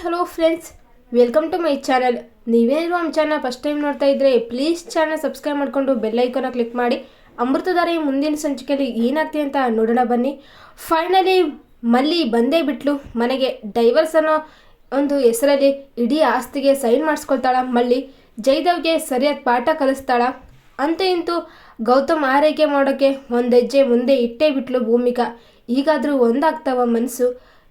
Hello friends welcome to my channel ನೀವೇನಿರೋ ನಮ್ಮ channel first time ನೋಡ್ತಾ ಇದ್ದರೆ ಪ್ಲೀಸ್ ಚಾನಲ್ ಸಬ್ಸ್ಕ್ರೈಬ್ ಮಾಡಿಕೊಂಡು ಬೆಲ್ಲೈಕನ್ನ ಕ್ಲಿಕ್ ಮಾಡಿ. ಅಮೃತಧಾರೆ ಮುಂದಿನ ಸಂಚಿಕೆಯಲ್ಲಿ ಏನಾಗ್ತಿದೆ ಅಂತ ನೋಡೋಣ ಬನ್ನಿ. ಫೈನಲಿ ಮಲ್ಲಿ ಬಂದೇ ಬಿಟ್ಲು. ಮನೆಗೆ ಡೈವರ್ಸ್ ಅನ್ನೋ ಒಂದು ಹೆಸರಲ್ಲಿ ಇಡೀ ಆಸ್ತಿಗೆ ಸೈನ್ ಮಾಡಿಸ್ಕೊಳ್ತಾಳ ಮಲ್ಲಿ. ಜೈದವ್ಗೆ ಸರಿಯಾದ ಪಾಠ ಕಲಿಸ್ತಾಳ. ಅಂತ ಇಂತೂ ಗೌತಮ್ ಆರೈಕೆ ಮಾಡೋಕ್ಕೆ ಒಂದು ಹೆಜ್ಜೆ ಮುಂದೆ ಇಟ್ಟೇ ಬಿಟ್ಲು ಭೂಮಿಕಾ. ಈಗಾದರೂ ಒಂದಾಗ್ತಾವ ಮನಸ್ಸು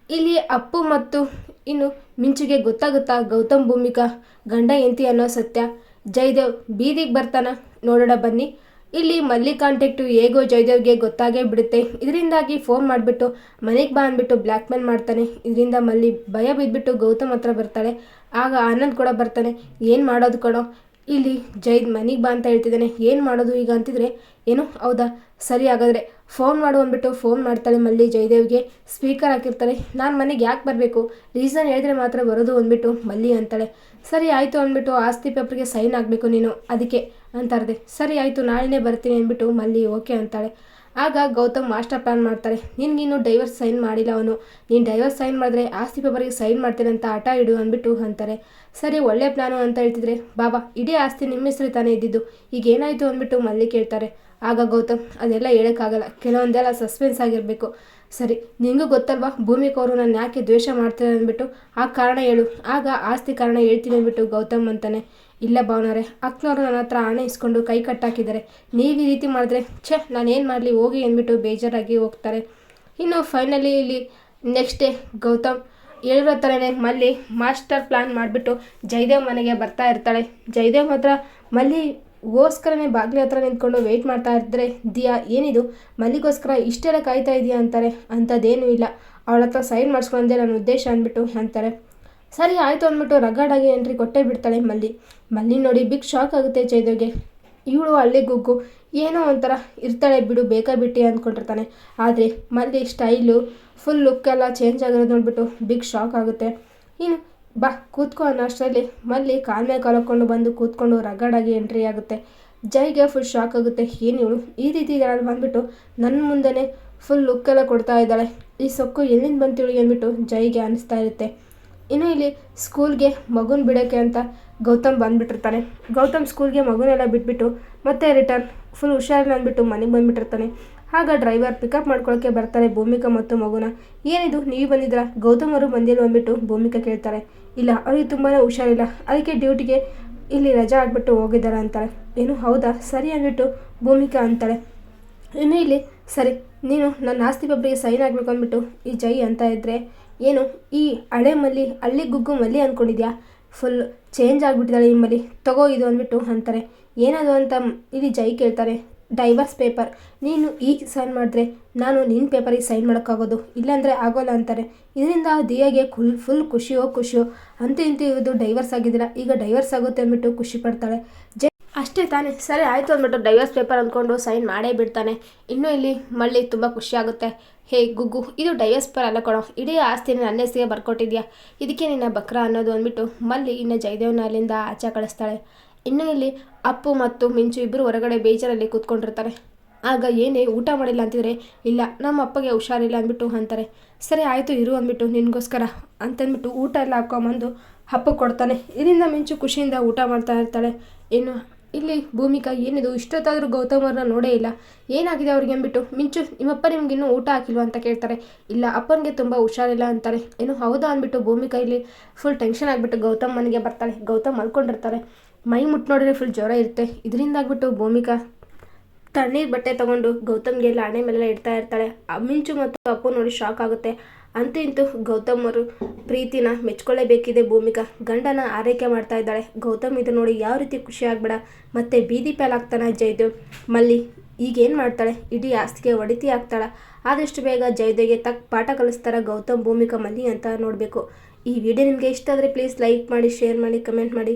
ಇಲ್ಲಿ ಅಪ್ಪು ಮತ್ತು ಇನ್ನು ಮಿಂಚುಗೆ ಗೊತ್ತಾಗುತ್ತಾ ಗೌತಮ್ ಭೂಮಿಕಾ, ಗಂಡ ಎಂತಿ ಅನ್ನೋ ಸತ್ಯ. ಜಯದೇವ್ ಬೀದಿಗೆ ಬರ್ತಾನ, ನೋಡೋಣ ಬನ್ನಿ. ಇಲ್ಲಿ ಮಲ್ಲಿ ಕಾಂಟ್ಯಾಕ್ಟು ಹೇಗೋ ಜಯದೇವ್ಗೆ ಗೊತ್ತಾಗೇ ಬಿಡುತ್ತೆ. ಇದರಿಂದಾಗಿ ಫೋನ್ ಮಾಡಿಬಿಟ್ಟು, ಮನೆಗೆ ಬಾ ಅಂದ್ಬಿಟ್ಟು ಬ್ಲ್ಯಾಕ್ ಮೇಲ್ ಮಾಡ್ತಾನೆ. ಇದರಿಂದ ಮಲ್ಲಿ ಭಯ ಬಿದ್ದುಬಿಟ್ಟು ಗೌತಮ್ ಹತ್ರ ಬರ್ತಾಳೆ. ಆಗ ಆನಂದ್ ಕೂಡ ಬರ್ತಾನೆ, ಏನು ಮಾಡೋದು ಕಣೋ? ಇಲ್ಲಿ ಜೈದ್ ಮನೆಗೆ ಬಾ ಅಂತ ಹೇಳ್ತಿದ್ದಾನೆ. ಏನು ಮಾಡೋದು ಈಗ ಅಂತಿದ್ರೆ, ಏನು? ಹೌದಾ? ಸರಿ ಹಾಗಾದರೆ ಫೋನ್ ಮಾಡು ಅಂದ್ಬಿಟ್ಟು ಫೋನ್ ಮಾಡ್ತಾಳೆ ಮಲ್ಲಿ ಜಯದೇವ್ಗೆ ಸ್ಪೀಕರ್ ಹಾಕಿರ್ತಾಳೆ. ನಾನು ಮನೆಗೆ ಯಾಕೆ ಬರಬೇಕು? ರೀಸನ್ ಹೇಳಿದ್ರೆ ಮಾತ್ರ ಬರೋದು ಅಂದ್ಬಿಟ್ಟು ಮಲ್ಲಿ ಅಂತಾಳೆ. ಸರಿ ಆಯಿತು ಅಂದ್ಬಿಟ್ಟು ಆಸ್ತಿ ಪೇಪರ್ಗೆ ಸೈನ್ ಆಗಬೇಕು ನೀನು. ಅದಕ್ಕೆ ಅಂತಾರದೆ ಸರಿ ಆಯಿತು, ನಾಳೆನೇ ಬರ್ತೀನಿ ಅಂದ್ಬಿಟ್ಟು ಮಲ್ಲಿ ಓಕೆ ಅಂತಾಳೆ. ಆಗ ಗೌತಮ್ ಮಾಸ್ಟರ್ ಪ್ಲಾನ್ ಮಾಡ್ತಾರೆ. ನಿನ್ಗಿನ್ನು ಡೈವರ್ಸ್ ಸೈನ್ ಮಾಡಿಲ್ಲ ಅವನು. ನೀನು ಡೈವರ್ಸ್ ಸೈನ್ ಮಾಡಿದ್ರೆ ಆಸ್ತಿ ಪೇಪರಿಗೆ ಸೈನ್ ಮಾಡ್ತೇನೆ ಅಂತ ಹಠ ಇಡು ಅಂದ್ಬಿಟ್ಟು ಅಂತಾರೆ. ಸರಿ, ಒಳ್ಳೆ ಪ್ಲಾನು ಅಂತ ಹೇಳ್ತಿದ್ರೆ, ಬಾಬಾ, ಇಡೀ ಆಸ್ತಿ ನಿಮ್ಮ ಹೆಸರು ತಾನೇ ಇದ್ದಿದ್ದು. ಈಗ ಏನಾಯಿತು ಅಂದ್ಬಿಟ್ಟು ಮಲ್ಲಿ ಕೇಳ್ತಾರೆ. ಆಗ ಗೌತಮ್, ಅದೆಲ್ಲ ಹೇಳೋಕ್ಕಾಗಲ್ಲ. ಕೆಲವೊಂದೆಲ್ಲ ಸಸ್ಪೆನ್ಸ್ ಆಗಿರಬೇಕು. ಸರಿ, ನಿಂಗೂ ಗೊತ್ತಲ್ವಾ? ಭೂಮಿಕ ಅವರು ನಾನು ಯಾಕೆ ದ್ವೇಷ ಮಾಡ್ತಾರೆ ಅಂದ್ಬಿಟ್ಟು? ಆ ಕಾರಣ ಹೇಳು. ಆಗ ಆಸ್ತಿ ಕಾರಣ ಹೇಳ್ತೀನಿ ಅಂದ್ಬಿಟ್ಟು ಗೌತಮ್ ಅಂತಾನೆ. ಇಲ್ಲ ಭಾವನವ್ರೆ, ಅಕ್ಕನವರು ನನ್ನ ಹತ್ರ ಆಣೆ ಇಸ್ಕೊಂಡು ಕೈ ಕಟ್ಟಾಕಿದ್ದಾರೆ. ನೀವು ಈ ರೀತಿ ಮಾಡಿದ್ರೆ, ಛೇ ನಾನೇನು ಮಾಡಲಿ, ಹೋಗಿ ಅಂದ್ಬಿಟ್ಟು ಬೇಜಾರಾಗಿ ಹೋಗ್ತಾರೆ. ಇನ್ನು ಫೈನಲಿ ಇಲ್ಲಿ ನೆಕ್ಸ್ಟ್ ಡೇ ಗೌತಮ್ ಹೇಳಿರೋ ಥರನೇ ಮಲ್ಲಿ ಮಾಸ್ಟರ್ ಪ್ಲ್ಯಾನ್ ಮಾಡಿಬಿಟ್ಟು ಜಯದೇವ್ ಮನೆಗೆ ಬರ್ತಾ ಇರ್ತಾಳೆ. ಜಯದೇವ್ ಹತ್ರ ಮಲ್ಲಿ ಗೋಸ್ಕರನೇ ಬಾಗಿಲ ಹತ್ರ ನಿಂತ್ಕೊಂಡು ವೆಯ್ಟ್ ಮಾಡ್ತಾ ಇದ್ದರೆ ದಿಯಾ, ಏನಿದು? ಮಲ್ಲಿಗೋಸ್ಕರ ಇಷ್ಟೆಲ್ಲ ಕಾಯ್ತಾ ಇದೆಯಾ? ಅಂತಾರೆ. ಅಂಥದ್ದೇನೂ ಇಲ್ಲ. ಅವಳ ಹತ್ರ ಸೈನ್ ಮಾಡಿಸ್ಕೊಂಡೆ ನನ್ನ ಉದ್ದೇಶ ಅಂದ್ಬಿಟ್ಟು ಅಂತಾರೆ. ಸರಿ, ಆಯಿತು ಅಂದ್ಬಿಟ್ಟು ರಗಾಡಾಗಿ ಎಂಟ್ರಿ ಕೊಟ್ಟೇ ಬಿಡ್ತಾಳೆ ಮಲ್ಲಿ. ಮಲ್ಲಿ ನೋಡಿ ಬಿಗ್ ಶಾಕ್ ಆಗುತ್ತೆ ಚೈದೋಗೆ. ಇವಳು ಹಳ್ಳಿ ಗುಗ್ಗು. ಏನೋ ಒಂಥರ ಇರ್ತಾಳೆ ಬಿಡು, ಬೇಕಾ ಬಿಟ್ಟಿ ಅಂದ್ಕೊಂಡಿರ್ತಾನೆ. ಆದರೆ ಮಲ್ಲಿ ಸ್ಟೈಲು ಫುಲ್ ಲುಕ್ ಎಲ್ಲ ಚೇಂಜ್ ಆಗಿರೋದು ನೋಡ್ಬಿಟ್ಟು ಬಿಗ್ ಶಾಕ್ ಆಗುತ್ತೆ. ಇನ್ನು ಬಾ, ಕೂತ್ಕೋ ಅನ್ನೋ ಅಷ್ಟರಲ್ಲಿ ಮಲ್ಲಿ ಕಾಲ್ ಮೇಲೆ ಬಂದು ಕೂತ್ಕೊಂಡು ರಗಡಾಗಿ ಎಂಟ್ರಿ ಆಗುತ್ತೆ. ಜೈಗೆ ಫುಲ್ ಶಾಕ್ ಆಗುತ್ತೆ. ಏನು ಇವಳು? ಈ ರೀತಿ ಇದ್ದಾಳೆ ಬಂದ್ಬಿಟ್ಟು ನನ್ನ ಮುಂದೆನೆ ಫುಲ್ ಲುಕ್ ಎಲ್ಲ ಕೊಡ್ತಾ ಇದ್ದಾಳೆ. ಈ ಸೊಕ್ಕು ಎಲ್ಲಿಂದ ಬಂತು ಅಂದ್ಬಿಟ್ಟು ಜೈಗೆ ಅನಿಸ್ತಾ ಇರುತ್ತೆ. ಇನ್ನು ಇಲ್ಲಿ ಸ್ಕೂಲ್ಗೆ ಮಗುನ ಬಿಡೋಕ್ಕೆ ಅಂತ ಗೌತಮ್ ಬಂದುಬಿಟ್ಟಿರ್ತಾನೆ. ಗೌತಮ್ ಸ್ಕೂಲ್ಗೆ ಮಗುನೆಲ್ಲ ಬಿಟ್ಬಿಟ್ಟು ಮತ್ತೆ ರಿಟರ್ನ್ ಫುಲ್ ಹುಷಾರಿಲ್ಲ ಅಂದ್ಬಿಟ್ಟು ಮನೆಗೆ ಬಂದುಬಿಟ್ಟಿರ್ತಾನೆ. ಆಗ ಡ್ರೈವರ್ ಪಿಕಪ್ ಮಾಡ್ಕೊಳ್ಳೋಕ್ಕೆ ಬರ್ತಾರೆ ಭೂಮಿಕಾ ಮತ್ತು ಮಗುನ. ಏನಿದು? ನೀವು ಬಂದಿದ್ದೀರಾ? ಗೌತಮರು ಬಂದಿಲ್ಲ ಅಂದ್ಬಿಟ್ಟು ಭೂಮಿಕಾ ಕೇಳ್ತಾರೆ. ಇಲ್ಲ, ಅವ್ರಿಗೆ ತುಂಬಾ ಹುಷಾರಿಲ್ಲ. ಅದಕ್ಕೆ ಡ್ಯೂಟಿಗೆ ಇಲ್ಲಿ ರಜಾ ಆಗ್ಬಿಟ್ಟು ಹೋಗಿದ್ದಾರೆ ಅಂತಾರೆ. ಏನು, ಹೌದಾ? ಸರಿ ಅಂದ್ಬಿಟ್ಟು ಭೂಮಿಕಾ ಅಂತಾಳೆ ಇನ್ನು ಇಲ್ಲಿ, ಸರಿ, ನೀನು ನನ್ನ ಆಸ್ತಿ ಪಬ್ರಿಗೆ ಸೈನ್ ಆಗಬೇಕು ಅಂದ್ಬಿಟ್ಟು ಈ ಜೈ ಅಂತ ಇದ್ದರೆ ಏನು? ಈ ಹಳೆ ಮಲ್ಲಿ, ಹಳ್ಳಿ ಗುಗ್ಗು ಮಲ್ಲಿ ಅಂದ್ಕೊಂಡಿದ್ಯಾ ಫುಲ್ ಚೇಂಜ್ ಆಗಿಬಿಟ್ಟಿದ್ದಾಳೆ ಈ ಮಲ್ಲಿ. ತಗೋ ಇದು ಅಂದ್ಬಿಟ್ಟು ಅಂತಾರೆ. ಏನದು ಅಂತ ಇಲ್ಲಿ ಜೈ ಕೇಳ್ತಾರೆ. Divorce paper. ನೀನು ಈಗ ಸೈನ್ ಮಾಡಿದ್ರೆ ನಾನು ನಿನ್ನ ಪೇಪರಿಗೆ ಸೈನ್ ಮಾಡೋಕ್ಕಾಗೋದು? ಇಲ್ಲಾಂದರೆ ಆಗೋಲ್ಲ ಅಂತಾರೆ. ಇದರಿಂದ ದಿಯಾಗೆ ಫುಲ್ ಫುಲ್ ಖುಷಿಯೋ ಖುಷಿಯೋ ಅಂತ ಇಂತೂ ಇದು ಡೈವರ್ಸ್ ಆಗಿದ್ದಿಲ್ಲ ಈಗ ಡೈವರ್ಸ್ ಆಗುತ್ತೆ ಅಂದ್ಬಿಟ್ಟು ಖುಷಿ ಪಡ್ತಾಳೆ. ಜೆ ಅಷ್ಟೇ ತಾನೇ. ಸರಿ, ಆಯಿತು ಅಂದ್ಬಿಟ್ಟು ಡೈವರ್ಸ್ ಪೇಪರ್ ಅಂದ್ಕೊಂಡು ಸೈನ್ ಮಾಡೇ ಬಿಡ್ತಾನೆ. ಇನ್ನು ಇಲ್ಲಿ ಮಳ್ಳಿ ತುಂಬ ಖುಷಿಯಾಗುತ್ತೆ ಹೇ, ಗುಗ್ಗು, ಇದು ಡೈವರ್ಸ್ ಪೇಪರ್ ಅಲ್ಲ ಕೊಡೋ ಇಡೀ ಆಸ್ತಿನ ನನ್ನ ಹೆಸರಿಗೆ ಬರ್ಕೊಟ್ಟಿದ್ಯಾ? ಇದಕ್ಕೆ ನಿನ್ನ ಬಕ್ರ ಅನ್ನೋದು ಅಂದ್ಬಿಟ್ಟು ಮಲ್ಲಿ ಇನ್ನು ಜಯದೇವ್ನ ಅಲ್ಲಿಂದ ಆಚೆ ಕಳಿಸ್ತಾಳೆ. ಇನ್ನು ಇಲ್ಲಿ ಅಪ್ಪು ಮತ್ತು ಮಿಂಚು ಇಬ್ಬರು ಹೊರಗಡೆ ಬೇಜಾರಲ್ಲಿ ಕೂತ್ಕೊಂಡಿರ್ತಾರೆ. ಆಗ ಏನೇ ಊಟ ಮಾಡಿಲ್ಲ ಅಂತಿದ್ರೆ, ಇಲ್ಲ, ನಮ್ಮ ಅಪ್ಪಗೆ ಹುಷಾರಿಲ್ಲ ಅಂದ್ಬಿಟ್ಟು ಅಂತಾರೆ. ಸರಿ, ಆಯಿತು, ಇರು ಅಂದ್ಬಿಟ್ಟು, ನಿನಗೋಸ್ಕರ ಅಂತಂದ್ಬಿಟ್ಟು ಊಟ ಎಲ್ಲ ಹಾಕೊಂಬಂದು ಅಪ್ಪು ಕೊಡ್ತಾನೆ. ಇದರಿಂದ ಮಿಂಚು ಖುಷಿಯಿಂದ ಊಟ ಮಾಡ್ತಾ ಇರ್ತಾಳೆ. ಏನು ಇಲ್ಲಿ ಭೂಮಿಕಾ ಏನಿದು, ಇಷ್ಟೊತ್ತಾದರೂ ಗೌತಮರನ್ನ ನೋಡೇ ಇಲ್ಲ. ಏನಾಗಿದೆ ಅವ್ರಿಗೆ ಅಂದ್ಬಿಟ್ಟು, ಮಿಂಚು, ನಿಮ್ಮಪ್ಪ ನಿಮ್ಗೆ ಇನ್ನೂ ಊಟ ಹಾಕಿಲ್ವಾ? ಅಂತ ಕೇಳ್ತಾರೆ. ಇಲ್ಲ, ಅಪ್ಪನಿಗೆ ತುಂಬ ಹುಷಾರಿಲ್ಲ ಅಂತಾರೆ. ಏನು ಹೌದಾ ಅಂದ್ಬಿಟ್ಟು ಭೂಮಿಕಾ ಇಲ್ಲಿ ಫುಲ್ ಟೆನ್ಷನ್ ಆಗಿಬಿಟ್ಟು ಗೌತಮ್ ಮನೆಗೆ ಬರ್ತಾಳೆ. ಗೌತಮ್ ಮಲ್ಕೊಂಡಿರ್ತಾರೆ. ಮೈ ಮುಟ್ಟು ನೋಡಿದ್ರೆ ಫುಲ್ ಜ್ವರ ಇರುತ್ತೆ. ಇದರಿಂದ ಆಗ್ಬಿಟ್ಟು ಭೂಮಿಕಾ ತಣ್ಣೀರು ಬಟ್ಟೆ ತಗೊಂಡು ಗೌತಮ್ಗೆ ಎಲ್ಲ ಹಣೆ ಮೇಲೆಲ್ಲ ಇಡ್ತಾ ಇರ್ತಾಳೆ. ಮಿಂಚು ಮತ್ತು ಅಪ್ಪು ನೋಡಿ ಶಾಕ್ ಆಗುತ್ತೆ. ಅಂತೂ ಇಂತೂ ಗೌತಮ್ ಅವರು ಪ್ರೀತಿನ ಮೆಚ್ಕೊಳ್ಳೇಬೇಕಿದೆ ಭೂಮಿಕಾ. ಗಂಡನ ಆರೈಕೆ ಮಾಡ್ತಾ ಇದ್ದಾಳೆ. ಗೌತಮ್ ಇದು ನೋಡಿ ಯಾವ ರೀತಿ ಖುಷಿ ಆಗ್ಬೇಡ. ಮತ್ತೆ ಬೀದಿ ಆಗ್ತಾನೆ ಜೈದೇವ್ ಮಲ್ಲಿ ಈಗೇನು ಮಾಡ್ತಾಳೆ? ಇಡೀ ಆಸ್ತಿಗೆ ಒಡಿತಿ ಆಗ್ತಾಳೆ ಆದಷ್ಟು ಬೇಗ ಜಯದೇವ್ಗೆ ತಕ್ಕ ಪಾಠ ಕಲಿಸ್ತಾರ ಗೌತಮ್ ಭೂಮಿಕಾ ಮಲ್ಲಿ ಅಂತ ನೋಡಬೇಕು. ಈ ವಿಡಿಯೋ ನಿಮಗೆ ಇಷ್ಟ ಆದರೆ ಪ್ಲೀಸ್ ಲೈಕ್ ಮಾಡಿ ಶೇರ್ ಮಾಡಿ ಕಮೆಂಟ್ ಮಾಡಿ.